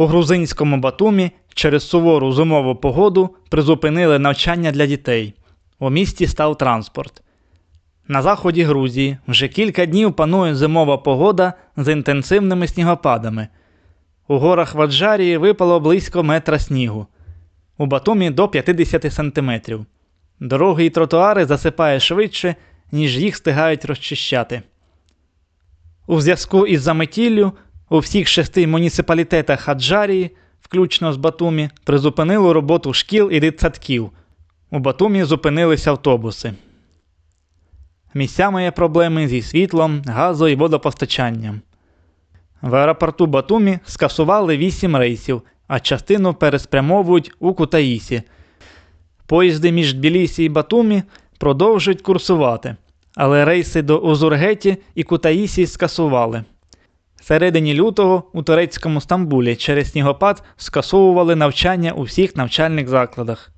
У грузинському Батумі через сувору зимову погоду призупинили навчання для дітей. У місті став транспорт. На заході Грузії вже кілька днів панує зимова погода з інтенсивними снігопадами. У горах Ваджарії випало близько метра снігу, у Батумі до 50 сантиметрів. Дороги і тротуари засипає швидше, ніж їх встигають розчищати. У зв'язку із заметіллю у всіх шести муніципалітетах Хаджарії, включно з Батумі, призупинили роботу шкіл і дитсадків. У Батумі зупинилися автобуси. Місцями є проблеми зі світлом, газо і водопостачанням. В аеропорту Батумі скасували 8 рейсів, а частину переспрямовують у Кутаїсі. Поїзди між Тбілісі і Батумі продовжують курсувати, але рейси до Озургеті і Кутаїсі скасували. Середині лютого у турецькому Стамбулі через снігопад скасовували навчання у всіх навчальних закладах.